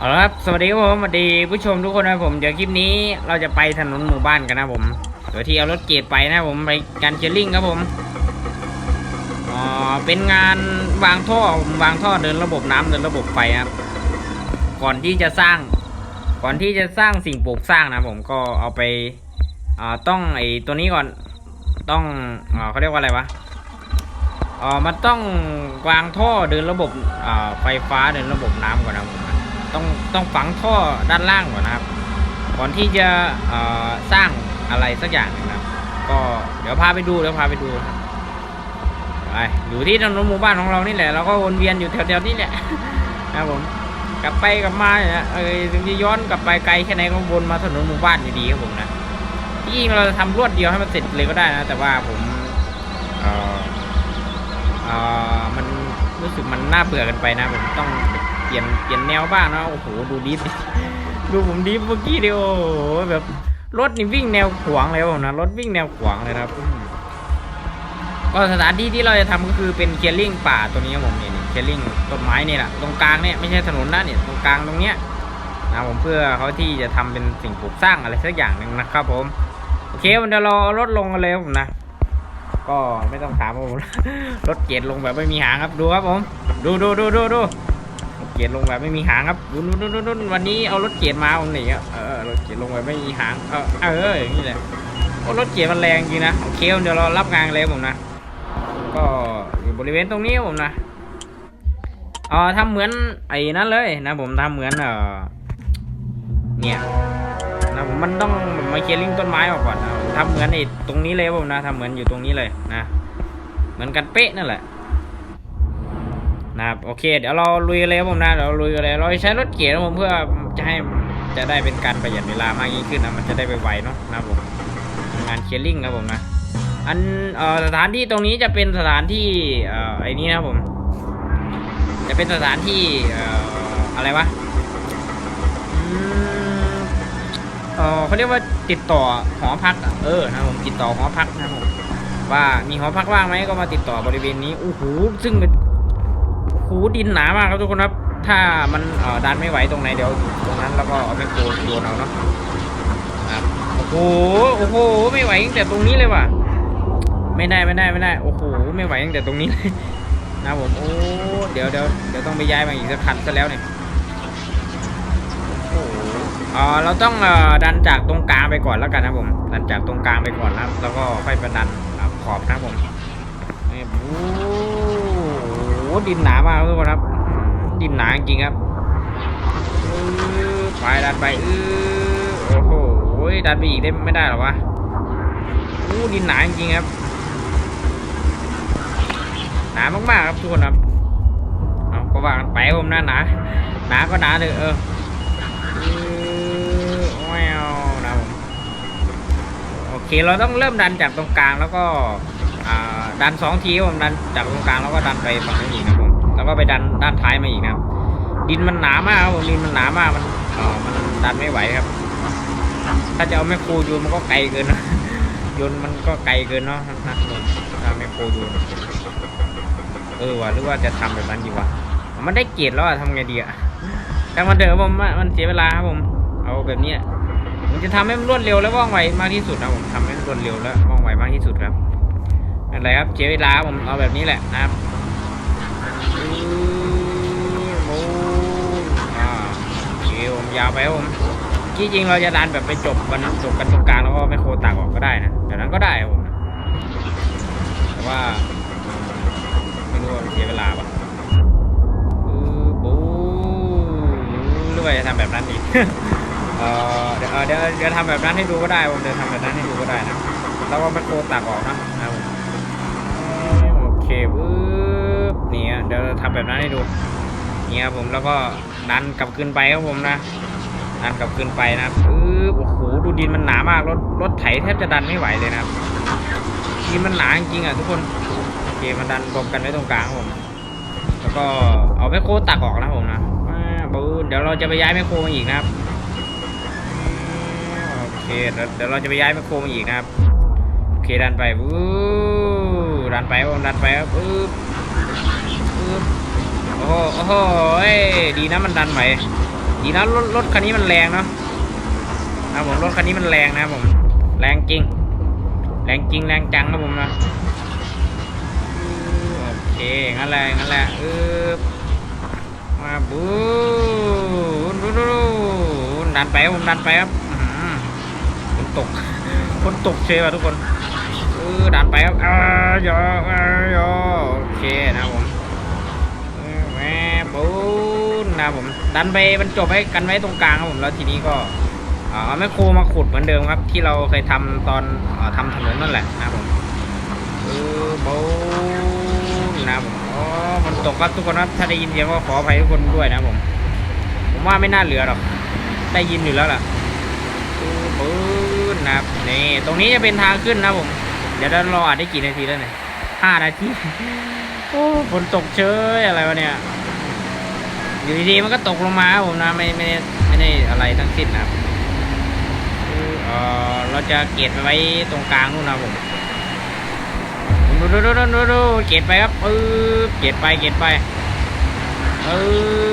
เอาละครับ สวัสดีครับผมสวัสดีผู้ชมทุกคนนะครับผมเดี๋ยวคลิปนี้เราจะไปถนนหมู่บ้านกันนะผมโดยที่เอารถเกตไปนะผมไปการเชลลิงครับผมอ๋อเป็นงานวางท่อวางท่อเดินระบบน้ำเดินระบบไฟครับก่อนที่จะสร้าง ก่อนที่จะสร้างสิ่งปลูกสร้างนะผมก็เอาไปอ่าต้องไอตัวนี้ก่อนต้องอ่าเขาเรียกว่าอะไรวะอ่อมันต้องวางท่อเดินระบบอ่าไฟฟ้าเดินระบบน้ำก่อนนะผม ต้องต้องฝังท่อด้านล่างก่อนนะครับ ก่อนที่จะสร้างอะไรสักอย่างนะครับ ก็เดี๋ยวพาไปดูเดี๋ยวพาไปดูครับไปอยู่ที่ถนนหมู่บ้านของเรานี่แหละเราก็วนเวียนอยู่แถวๆนี้แหละนะผมกลับไปกลับมาเนี่ยเออถึงจะย้อนกลับไปไกลแค่ไหนก็วนมาถนนหมู่บ้านอยู่ดีครับผมนะที่จริงเราจะทำรวดเดียวให้มันเสร็จเลยก็ได้นะแต่ว่าผมเออเออมันรู้สึกมันน่าเบื่อกันไปนะผมต้อง เปลี่ยนเปลี่ยนแนวบ้างนะโอ้โหดูดิฟดูผมดิฟเมื่อกี้ดิโอ้โหแบบรถนี่วิ่งแนวขวางเลยครับผมนะรถวิ่งแนวขวางเลยนะครับก็สถานที่ที่เราจะทำก็คือเป็นเคลียร์ลิงป่าตัวนี้ครับผมเนี่ยเคลียร์ลิงต้นไม้นี่แหละตรงกลางเนี่ยไม่ใช่ถนนนะเนี่ยตรงกลางตรงเนี้ยนะผมเพื่อเขาที่จะทำเป็นสิ่งปลูกสร้างอะไรสักอย่างหนึ่งนะครับผมโอเคเดี๋ยวเราเอรถลงกันเลยครับผมนะ ก็ไม่ต้องถามผมรถเกียร์ลงแบบไม่มีหางครับดูครับผม ดูดูดูดูดู เกียรลงแบบไม่มีหางครับดูดูดูดูดูวันนี้เอารถเกียรมาผมหนีอะเออรถเกียรลงแบบไม่มีหางเออเอออย่างนี้แหละโอ้รถเกียรมันแรงจริงนะโอเคเดี๋ยวเรารับงานเลยผมนะ ก็อยู่บริเวณตรงนี้ผมนะเออทำเหมือนไอ้นั่นเลยนะผมทำเหมือนเออเนี่ยนะผมมันต้องมาเคลียร์ลิงต้นไม้ออกก่อนนะผมทำเหมือนไอ้ตรงนี้เลยผมนะทำเหมือนอยู่ตรงนี้เลยนะ เหมือนกันเป๊ะนั่นแหละ นะครับโอเค เดี๋ยวเราลุยเลยผมนะเดี๋ยวเราลุยกันเลยเราใช้รถเกียร์นะผมเพื่อจะให้จะได้เป็นการประหยัดเวลามากยิ่งขึ้นนะมันจะได้ไปไวเนาะนะผมงานเคลียร์ลิงครับผมนะอันเอ่อสถานที่ตรงนี้จะเป็นสถานที่เอ่อไอ้นี้นะผม จะเป็นสถานที่เอ่ออะไรวะอืมเออเขาเรียกว่าติดต่อหอพักเออนะผมติดต่อหอพักนะผมว่ามีหอพักว่างไหมก็มาติดต่อบริเวณนี้โอ้โหซึ่งเป็น หูดินหนามากครับทุกคนครับ ถ้ามันเอ่อดันไม่ไหวตรงไหนเดี๋ยวตรงนั้นแล้วก็เอาไปโคลโยนเอาเนาะครับโอ้โหโอ้โหไม่ไหวตั้งแต่ตรงนี้เลยว่ะ ไม่ได้ไม่ได้ไม่ได้โอ้โหไม่ไหวตั้งแต่ตรงนี้เลยนะผมโอ้เดี๋ยวเดี๋ยวเดี๋ยวต้องไปย้ายมาอีกสักคันซะแล้วเนี่ยโอ้โหเอ่อเราต้องเอ่อดันจากตรงกลางไปก่อนแล้วกันนะผมดันจากตรงกลางไปก่อนนะครับแล้วก็ค่อยไปดันขอบนะผมนี่โอ้ ดินหนามากทุกคนครับ ดินหนาจริงครับไปดันไปเออโอ้โหดันไปอีกได้ไม่ได้หรอวะอู้ดินหนาจริงครับ หนามากๆครับทุกคนครับเอาก็ว่ากันไปครับผมนะหนาหนาก็หนาเถอะเออเออแวนะผมโอเคเราต้องเริ่มดันจากตรงกลางแล้วก็ ดันสองทีผมดันจากตรงกลางแล้วก็ดันไปฝั่งนู้นอีกนะครับผมแล้วก็ไปดันด้านท้ายมาอีกนะครับ ดินมันหนามากครับผมดินมันหนามากมันเออมันดันไม่ไหวครับ ถ้าจะเอาแมคโครโยนมันก็ไกลเกินนะยนมันก็ไกลเกินเนาะนะถ้าแมคโครโยนเออว่ะหรือว่าจะทำแบบนั้นดีวะมันได้เกียรติแล้วอะทำไงดีอะแต่มันเถอะผมมันเสียเวลาครับผมเอาแบบนี้ยผมจะทำให้มันรวดเร็วและว่องไวมากที่สุดนะผมทำให้มันรวดเร็วและว่องไวมากที่สุดครับ อะไรครับเสียเวลาผมเอาแบบนี้แหละนะครับโอ้อ่าโอเคผมยาวไปผมที่จริงเราจะดันแบบไปจบกันจบกันตรงกลางแล้วก็ไม่โคตักออกก็ได้นะแต่นั้นก็ได้ผมนะแต่ว่าไม่รู้ว่าเสียเวลาปะอือบูหรือว่าจะทำแบบนั้นอีกเดี๋ยวเออเดี๋ยวเดี๋ยวทำแบบนั้นให้ดูก็ได้ผมเดี๋ยวทำแบบนั้นให้ดูก็ได้นะแล้วก็ไม่โคตักออกนะ เดี๋ยวทำแบบนั้นให้ดูนี่ครับผมแล้วก็ดันกลับขึ้นไปครับผมนะดันกลับขึ้นไปนะปึ๊บโอ้โหดูดินมันหนามากรถรถไถแทบจะดันไม่ไหวเลยนะครับดินมันหนาจริงๆอะทุกคนโอเคมันดันรวมกันไว้ตรงกลางผม แล้วก็เอาแมคโครตักออกนะผมนะอ่าบูเดี๋ยวเราจะไปย้ายแมคโครมาอีกนะครับโอเคเดี๋ยวเราจะไปย้ายแมคโครมาอีกนะครับโอเคดันไปวู้ดันไปครับผมดันไปครับปึ๊บ โอ้โหโอ้โหเอ้ดีนะมันดันไหวดีนะรถรถคันนี้มันแรงเนาะนะครับผมรถคันนี้มันแรงนะผม แรงจริง แรงจริงแรงจังครับผมนะโอเคงั้นแหละงั้นแหละเออมาบูนดูดูดูดันไปครับผมดันไปครับอื้อหือฝนตกฝนตกเชยว่ะทุกคนเออดันไปครับอ่ายออ่ายอโอเคนะผม นะครับผมดันไปบรรจบให้กันไว้ตรงกลางครับผมแล้วทีนี้ก็เอาแมคโครมาขุดเหมือนเดิมครับ ที่เราเคยทำตอนออทำถนนนั่นแหละนะครับผมเออโบนะครับผมอ๋อมันตกครับทุกคนครับถ้าได้ยินเสียงก็ขออภัยทุกคนด้วยนะผม ผมว่าไม่น่าเหลือหรอกได้ยินอยู่แล้วล่ะเออโบนนะครับนี่ตรงนี้จะเป็นทางขึ้นนะผม เดี๋ยวเรารออ่านได้กี่นาทีแล้วเนี่ยห้านาทีโอ้ฝนตกเชยอะไรวะเนี่ย อยู่ดีๆมันก็ตกลงมาครับผมนะไม่ไม่ไม่ได้อะไรทั้งสิ้นนะครับเออเราจะเกตไว้ตรงกลางนู่นนะผมดูดูดูดูดูดูเกตไปครับเออเกตไปเกตไปเอ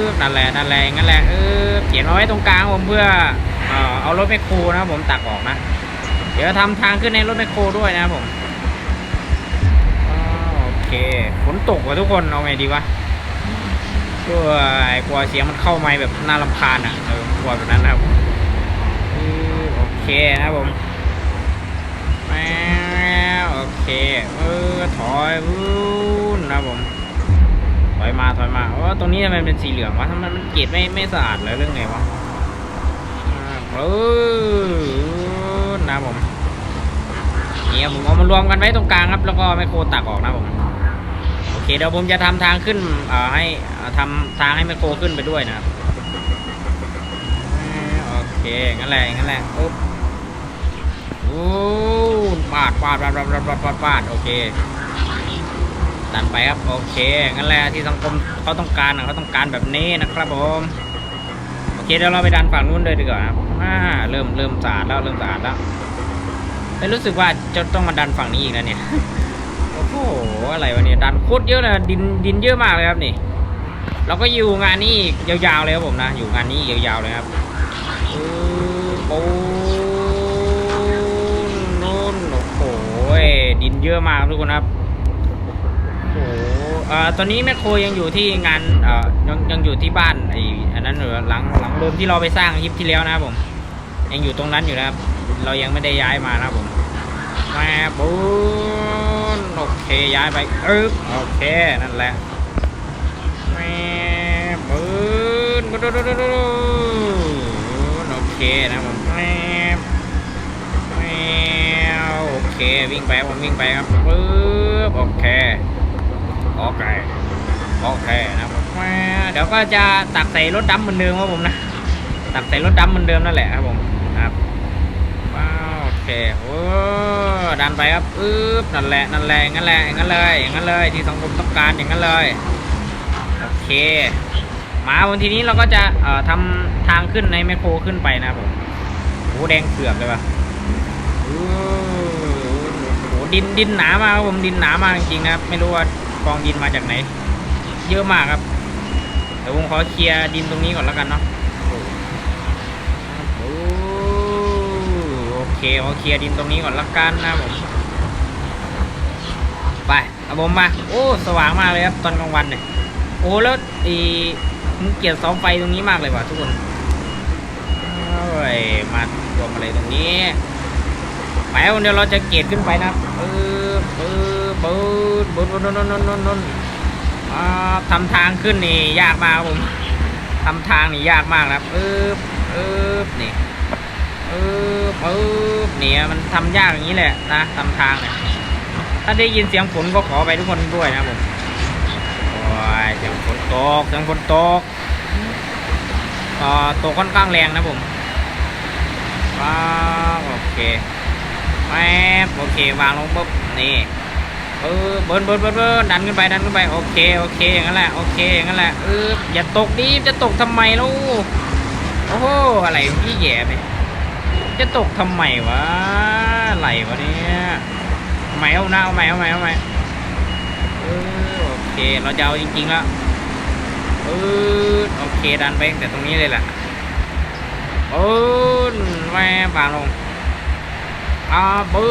อนั่นแหละนั่นแหละงั้นแหละเออเกตมาไว้ตรงกลางผมเพื่อเออเอารถแมคโครนะครับผมตักออกนะ เดี๋ยวทำทางขึ้นในรถแมคโครด้วยนะครับผมโอเคฝนตกว่ะทุกคนเอาไงดีวะ กลัวกลัวเสียงมันเข้าไมค์แบบน่ารำคาญอะเออกลัวแบบนั้นนะครับโอเคนะครับผมแมวโอเคเออถอยวู้นนะผมถอยมาถอยมาโอ้ตรงนี้ทำไมเป็นสีเหลืองวะทำไมมันเกล็ดไม่ไม่สะอาดเลยเรื่องไงวะเออนะผมเนี่ครับผมเอามารวมกันไว้ตรงกลางครับ แล้วก็ไมโครตักออกนะผม เดี๋ยวผมจะทำทางขึ้นให้ทำทางให้มันโคขึ้นไปด้วยนะโอเคงั้นแหละงั้นแหละปุ๊บโอ้ปาดปาดปาดปาดปาดปาดปาดโอเคดันไปครับโอเคงั้นแหละที่สังคมเขาต้องการเขาต้องการแบบนี้นะครับผมโอเคเดี๋ยวเราไปดันฝั่งนู้นเลยดีกว่าครับเริ่มเริ่มสะอาดแล้วเริ่มสะอาดแล้วไม่รู้สึกว่าจะต้องมาดันฝั่งนี้อีกแล้วเนี่ย โอ้โหอะไรวะเนี่ยดันโคตรเยอะเลยดินดินเยอะมากเลยครับนี่เราก็อยู่งานนี้ยาวๆเลยครับผมนะอยู่งานนี้ยาวๆเลยครับอือปูนนู่นโอ้โหดินเยอะมากทุกคนครับโอ้โหเอ่อตอนนี้แมคโครยังอยู่ที่งานเอ่อยังยังอยู่ที่บ้านไอ้อันนั้นเหรอหลังหลังเดิมที่เราไปสร้างคลิปที่แล้วนะครับผม ยังอยู่ตรงนั้นอยู่นะครับ เรายังไม่ได้ย้ายมานะครับผมมาปู ย้ายไปอึ๊บโอเค นั่นแหละแม่ปืนปูนโอเคนะผมแมวแมวโอเควิ่งไปผมวิ่งไปครับปึ๊บโอเคโอเคโอเคนะผมแมวเดี๋ยวก็จะตักใส่รถดำเหมือนเดิมครับผมนะตักใส่รถดำเหมือนเดิมนั่นแหละครับผมครับ โอเคโอ้ดันไปครับปึ๊บนั่นแหละนั่นแหละงั้นแหละงั้นเลยงั้นเลยที่สังคมต้องการอย่างนั้นเลยโอเคมาวันทีนี้เราก็จะเอ่อทำทางขึ้นในแมคโครขึ้นไปนะผมโอ้แดงเถือกเลยว่ะโอ้โหดินดินหนามากครับผมดินหนามากจริงๆนะครับไม่รู้ว่ากองดินมาจากไหน เยอะมากครับเดี๋ยวผมขอเคลียร์ดินตรงนี้ก่อนแล้วกันเนาะ เคขอเคลียร์ดินตรงนี้ก่อนละกันนะผม ไปเอาผมมา โอ้ สว่างมากเลยครับตอนกลางวันเนี่ยโอ้แล้วอีผมเกลียดเสาไฟตรงนี้มากเลยว่ะทุกคนเอ้ยมารวมอะไรตรงนี้ไปวันเดียวเราจะเกตขึ้นไปนะปื๊บปื๊บปื๊บปื๊บนนนนนนนนอ่าทำทางขึ้นนี่ยากมากครับผมทำทางนี่ยากมากนะครับปื๊บปื๊บนี่ ปื๊บปื๊บเนี่ยมันทำยากอย่างนี้แหละนะทำทางเนี่ยถ้าได้ยินเสียงฝนก็ขอไปทุกคนด้วยนะผมโอ้ยเสียงฝนตกเสียงฝนตกเอ่อตกค่อนข้างแรงนะผมว้าวโอเคแป๊บโอเควางลงปุ๊บนี่เออเบิร์นเบิร์นเบิร์นเบิร์นดันขึ้นไปดันขึ้นไปโอเคโอเคอย่างนั้นแหละโอเคอย่างนั้นแหละเอออย่าตกดิจะตกทำไมลูกโอ้โหอะไรพี่แย่ไป จะตกทำไมวะอะไรวะเนี่ยเอาใหม่เอาหน้าเอาใหม่เอาใหม่เอาใหม่เออโอเคเราจะเอาจริงๆแล้วเออโอเคดันไปแต่ตรงนี้เลยแหละปืนแม่บางลงอาปื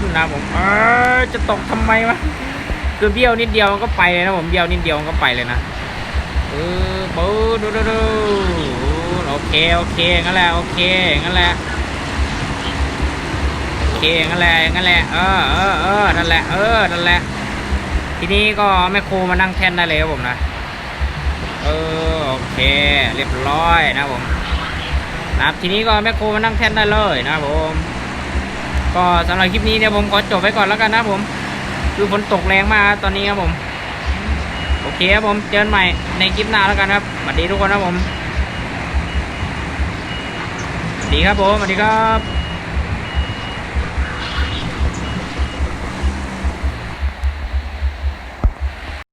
นนะผมเออจะตกทำไมวะคือเบี้ยวนิดเดียวมันก็ไปเลยนะผมเบี้ยวนิดเดียวมันก็ไปเลยนะเออปืนดูดูดู เคโอเคงั้นแหละโอเคงั้นแหละโอเคงั้นแหละงั้นแหละเออเออเออนั่นแหละเออนั่นแหละ ทีนี้ก็แม่ครูมานั่งแท่นได้เลยครับผมนะเออโอเค เรียบร้อยนะผมนะครับทีนี้ก็แม่ครูมานั่งแท่นได้เลยนะผมก็สำหรับคลิปนี้เนี่ยผมขอจบไว้ก่อนแล้วกันนะผม คือฝนตกแรงมากตอนนี้ครับผม โอเคครับผมเจอกันใหม่ในคลิปหน้าแล้วกันครับสวัสดีทุกคนครับผม ดีครับผมสวัสดีครับ